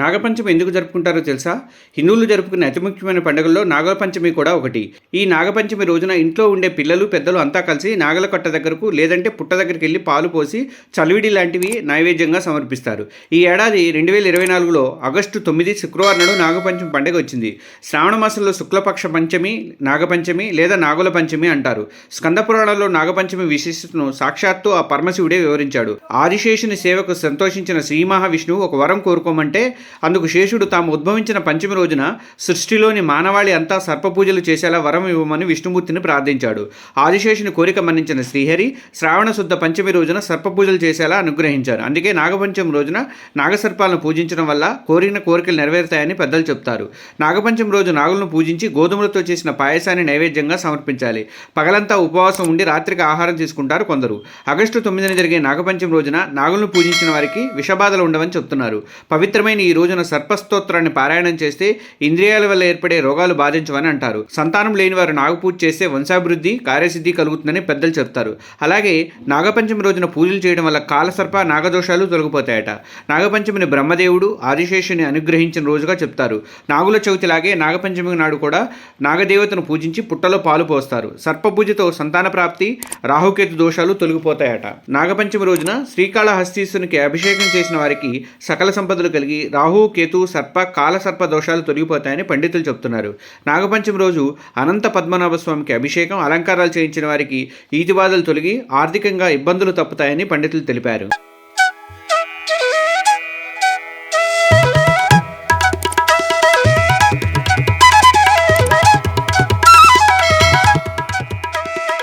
నాగపంచమి ఎందుకు జరుపుకుంటారో తెలుసా? హిందువులు జరుపుకునే అతి ముఖ్యమైన పండుగల్లో నాగపంచమి కూడా ఒకటి. ఈ నాగపంచమి రోజున ఇంట్లో ఉండే పిల్లలు పెద్దలు అంతా కలిసి నాగల కట్ట దగ్గరకు లేదంటే పుట్ట దగ్గరికి వెళ్ళి పాలు పోసి చలివిడి లాంటివి నైవేద్యంగా సమర్పిస్తారు. ఈ ఏడాది రెండు వేల ఇరవై నాలుగులో ఆగస్టు తొమ్మిది శుక్రవారం నాడు నాగపంచమి పండుగ వచ్చింది. శ్రావణ మాసంలో శుక్లపక్ష పంచమి నాగపంచమి లేదా నాగుల పంచమి అంటారు. స్కంద పురాణంలో నాగపంచమి విశిష్టతను సాక్షాత్తు ఆ పరమశివుడే వివరించాడు. ఆదిశేషుని సేవకు సంతోషించిన శ్రీ మహావిష్ణువు ఒక వరం కోరుకోమంటే అందుకు శేషుడు తాము ఉద్భవించిన పంచమి రోజున సృష్టిలోని మానవాళి అంతా సర్పపూజలు చేసేలా వరం ఇవ్వమని విష్ణుమూర్తిని ప్రార్థించాడు. ఆదిశేషుని కోరిక మన్నించిన శ్రీహరి శ్రావణ శుద్ధ పంచమి రోజున సర్పపూజలు చేసేలా అనుగ్రహించారు అందుకే నాగపంచమి రోజున నాగసర్పాలను పూజించడం వల్ల కోరిన కోరికలు నెరవేరుతాయని పెద్దలు చెప్తారు. నాగపంచమి రోజు నాగులను పూజించి గోధుమలతో చేసిన పాయసాన్ని నైవేద్యంగా సమర్పించాలి. పగలంతా ఉపవాసం ఉండి రాత్రికి ఆహారం తీసుకుంటారు కొందరు. ఆగస్టు తొమ్మిదిన జరిగే నాగపంచమి రోజున నాగులను పూజించిన వారికి విషబాధలు ఉండవని చెప్తున్నారు. పవిత్రమైన ఈ రోజున సర్పస్తోత్రాన్ని పారాయణం చేస్తే ఇంద్రియాల వల్ల ఏర్పడే రోగాలు బాధించవని అంటారు. సంతానం లేని వారు నాగపూజ చేస్తే వంశాభివృద్ధి కార్యసిద్ధి కలుగుతుందని పెద్దలు చెప్తారు. అలాగే నాగపంచమి రోజున పూజలు చేయడం వల్ల కాలసర్ప నాగదోషాలు తొలగిపోతాయట. నాగపంచమిని బ్రహ్మదేవుడు ఆదిశేషుని అనుగ్రహించిన రోజుగా చెప్తారు. నాగుల చవితిలాగే నాగపంచమి నాడు కూడా నాగదేవతను పూజించి పుట్టలో పాలు పోస్తారు. సర్పపూజతో సంతాన ప్రాప్తి రాహుకేతు దోషాలు తొలగిపోతాయట. నాగపంచమి రోజున శ్రీకాళహస్తీశ్వరునికి అభిషేకం చేసిన వారికి సకల సంపదలు కలిగి రాహు కేతు సర్ప కాల సర్ప దోషాలు తొలగిపోతాయని పండితులు చెప్తున్నారు నాగపంచమి రోజు అనంత పద్మనాభ స్వామికి అభిషేకం అలంకారాలు చేయించిన వారికి ఈతిబాధలు తొలగి ఆర్థికంగా ఇబ్బందులు తప్పుతాయని పండితులు తెలిపారు.